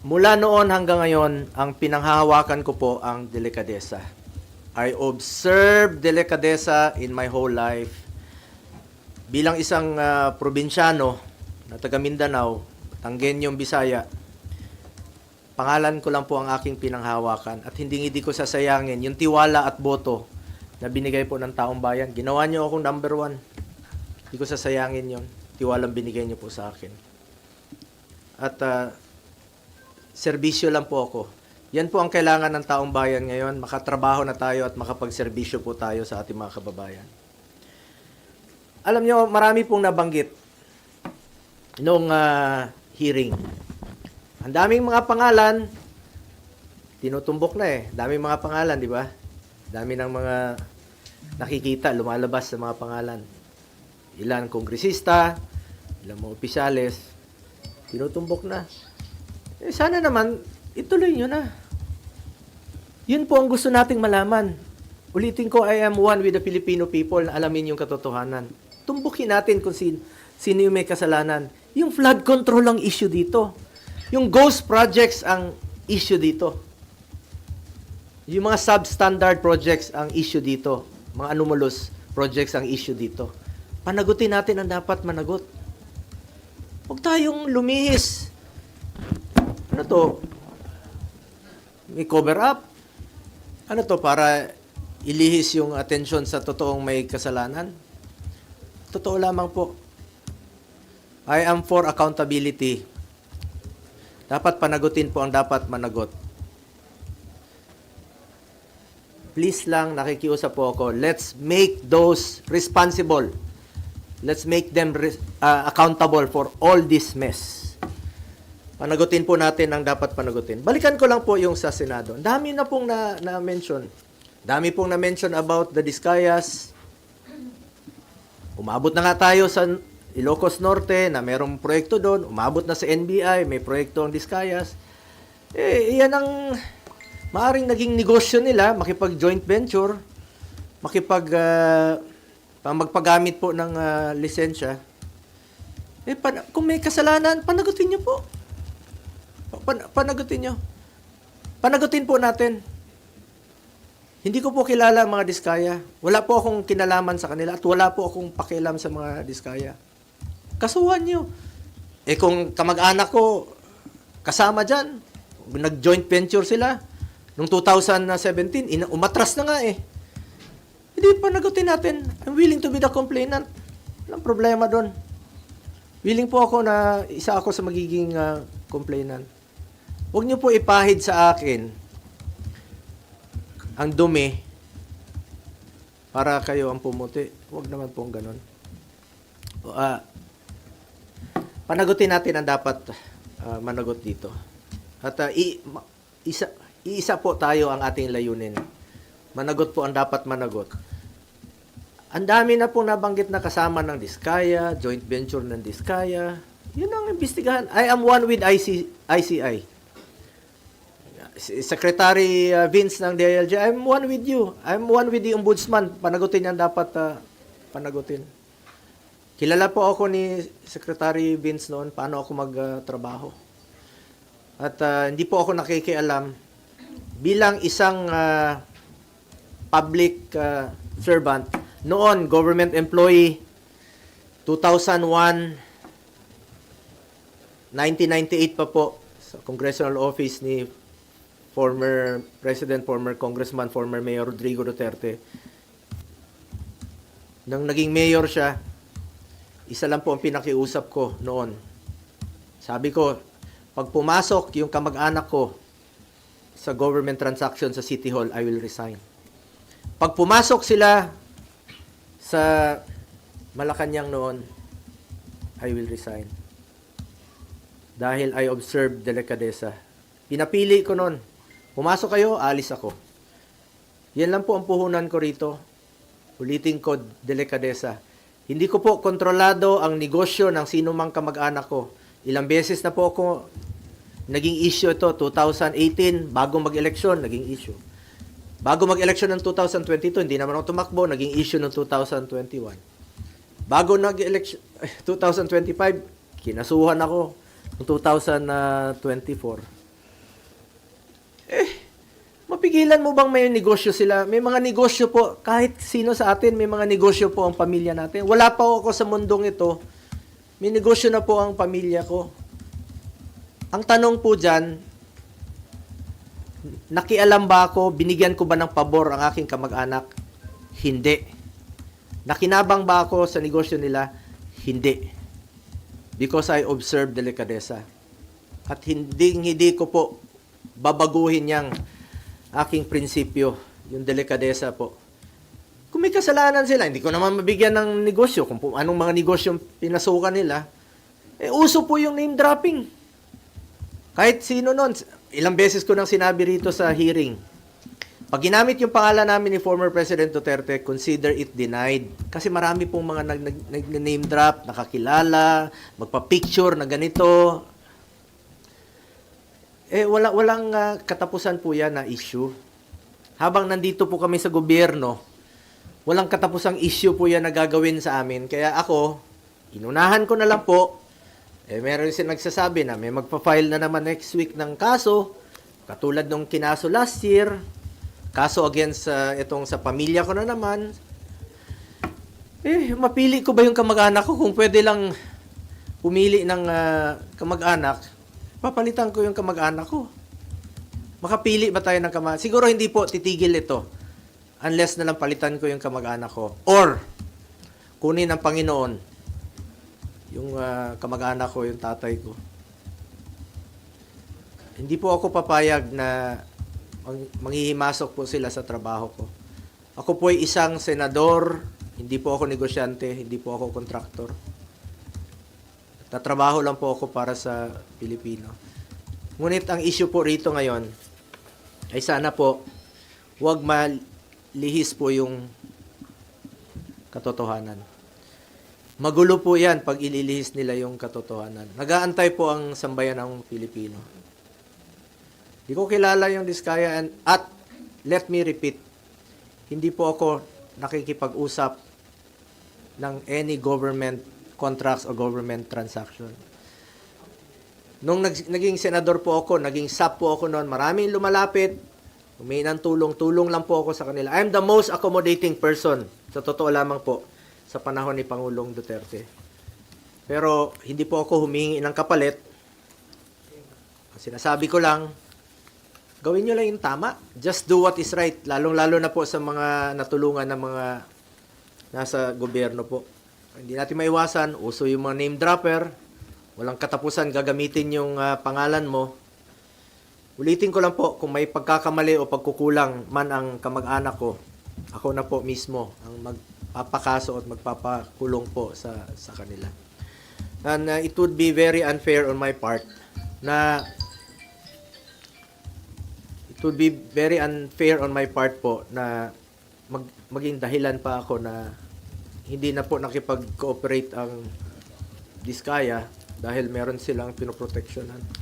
Mula noon hanggang ngayon, ang pinanghahawakan ko po ang delikadesa. I observe delikadesa in my whole life. Bilang isang ah, probinsyano na taga Mindanao, Tanggenyong Bisaya, pangalan ko lang po ang aking pinanghawakan at hindi hindi ko sasayangin yung tiwala at boto na binigay po ng taong bayan. Ginawa niyo akong number one. Hindi ko sasayangin yon. Tiwalang binigay niyo po sa akin. At ah, serbisyo lang po ako. Yan po ang kailangan ng taong bayan ngayon. Makatrabaho na tayo at makapagserbisyo po tayo sa ating mga kababayan. Alam nyo, marami pong nabanggit nung ah, hearing. Ang daming mga pangalan, tinutumbok na eh. Daming mga pangalan, di ba? Dami ng mga nakikita, lumalabas sa mga pangalan. Ilan kongresista, ilan mga opisyales, tinutumbok na. Eh, sana naman, ituloy nyo na. Yun po ang gusto nating malaman. Ulitin ko, I am one with the Filipino people na alamin yung katotohanan. Tumbukin natin kung sin, sino yung may kasalanan. Yung flood control ang issue dito. Yung ghost projects ang issue dito. Yung mga substandard projects ang issue dito. Mga anomalous projects ang issue dito. Panagutin natin ang dapat managot. Huwag tayong lumihis. Ano to? May cover up? Ano to? Para ilihis yung atensyon sa totoong may kasalanan? Totoo lamang po. I am for accountability. Dapat panagutin po ang dapat managot. Please lang, nakikiusap po ako, let's make those responsible. Let's make them uh, accountable for all this mess. Panagutin po natin ang dapat panagutin. Balikan ko lang po yung sa Senado. Dami na pong na, na-mention. Dami pong na-mention about the Discayas. Umabot na nga tayo sa Ilocos Norte na merong proyekto doon. Umabot na sa NBI, may proyekto ang Discayas. Eh, yan ang maaring naging negosyo nila, makipag-joint venture, makipag, pang magpagamit po ng ah, lisensya. Eh, pan- kung may kasalanan, panagutin niyo po. Pa- pan- panagutin niyo. Panagutin po natin. Hindi ko po kilala ang mga diskaya. Wala po akong kinalaman sa kanila at wala po akong pakialam sa mga diskaya. Kasuhan nyo. Eh kung kamag-anak ko kasama dyan, nag-joint venture sila, noong 2017, ina- umatras na nga eh. Hindi pa nagutin natin. I'm willing to be the complainant. Walang problema doon. Willing po ako na isa ako sa magiging ah, complainant. Huwag niyo po ipahid sa akin ang dumi para kayo ang pumuti. Huwag naman pong ganun. Ah, panagutin natin ang dapat ah, managot dito. At ah, i- isa, iisa po tayo ang ating layunin. Managot po ang dapat managot. Ang dami na pong nabanggit na kasama ng Diskaya, joint venture ng Diskaya. Yun ang imbestigahan. I am one with IC, ICI. Secretary uh, Vince ng DILG, I'm one with you. I'm one with the ombudsman. Panagutin yan dapat uh, panagutin. Kilala po ako ni Secretary Vince noon paano ako magtrabaho. At uh, hindi po ako nakikialam bilang isang uh, public uh, servant noon government employee 2001 1998 pa po sa congressional office ni former President, former Congressman, former Mayor Rodrigo Duterte. Nang naging mayor siya, isa lang po ang pinakiusap ko noon. Sabi ko, pag pumasok yung kamag-anak ko sa government transaction sa City Hall, I will resign. Pag pumasok sila sa Malacanang noon, I will resign. Dahil I observed delikadesa. Pinapili ko noon. Pumasok kayo, alis ako. Yan lang po ang puhunan ko rito. Ulitin ko, delikadesa. Hindi ko po kontrolado ang negosyo ng sino mang kamag-anak ko. Ilang beses na po ako naging issue ito. 2018, bago mag-eleksyon, naging issue. Bago mag-eleksyon ng 2022, hindi naman ako tumakbo, naging issue ng 2021. Bago nag-eleksyon, 2025, kinasuhan ako ng 2024. Eh, mapigilan mo bang may negosyo sila? May mga negosyo po, kahit sino sa atin, may mga negosyo po ang pamilya natin. Wala pa ako sa mundong ito. May negosyo na po ang pamilya ko. Ang tanong po dyan, nakialam ba ako, binigyan ko ba ng pabor ang aking kamag-anak? Hindi. Nakinabang ba ako sa negosyo nila? Hindi. Because I observe delikadesa. At hindi, hindi ko po babaguhin yang aking prinsipyo, yung delikadesa po. Kung may kasalanan sila, hindi ko naman mabigyan ng negosyo, kung anong mga negosyo pinasukan nila, eh uso po yung name dropping. Kahit sino nun, ilang beses ko nang sinabi rito sa hearing, pag ginamit yung pangalan namin ni former President Duterte, consider it denied. Kasi marami pong mga nag, nag, nag- name drop, nakakilala, magpa-picture na ganito. Eh, wala, walang ah, katapusan po yan na issue. Habang nandito po kami sa gobyerno, walang katapusang issue po yan na gagawin sa amin. Kaya ako, inunahan ko na lang po. Eh, meron sin nagsasabi na may magpa-file na naman next week ng kaso. Katulad nung kinaso last year. Kaso against sa itong sa pamilya ko na naman. Eh, mapili ko ba yung kamag-anak ko kung pwede lang pumili ng ah, kamag-anak, papalitan ko yung kamag-anak ko. Makapili ba tayo ng kamag Siguro hindi po titigil ito unless na lang palitan ko yung kamag-anak ko. Or, kunin ng Panginoon yung ah, kamag-anak ko, yung tatay ko. Hindi po ako papayag na mang- manghihimasok po sila sa trabaho ko. Ako po ay isang senador, hindi po ako negosyante, hindi po ako kontraktor. Tatrabaho lang po ako para sa Pilipino. Ngunit ang issue po rito ngayon ay sana po huwag malihis po yung katotohanan. Magulo po yan pag ililihis nila yung katotohanan. Nagaantay po ang sambayan ng Pilipino. Hindi ko kilala yung Diskaya and, at let me repeat, hindi po ako nakikipag-usap ng any government contracts o government transaction. Nung nag- naging senador po ako, naging SAP po ako noon, maraming lumalapit, humingi ng tulong, tulong lang po ako sa kanila. I'm the most accommodating person, sa totoo lamang po, sa panahon ni Pangulong Duterte. Pero hindi po ako humingi ng kapalit. Sinasabi ko lang, gawin nyo lang yung tama. Just do what is right. Lalong-lalo na po sa mga natulungan ng mga nasa gobyerno po. Hindi natin maiwasan, uso yung mga name dropper, walang katapusan gagamitin yung ah, pangalan mo. Ulitin ko lang po, kung may pagkakamali o pagkukulang man ang kamag-anak ko, ako na po mismo ang magpapakaso at magpapakulong po sa, sa kanila. And uh, it would be very unfair on my part na it would be very unfair on my part po na mag, maging dahilan pa ako na hindi na po nakipag-cooperate ang Diskaya dahil meron silang pinoproteksyonan.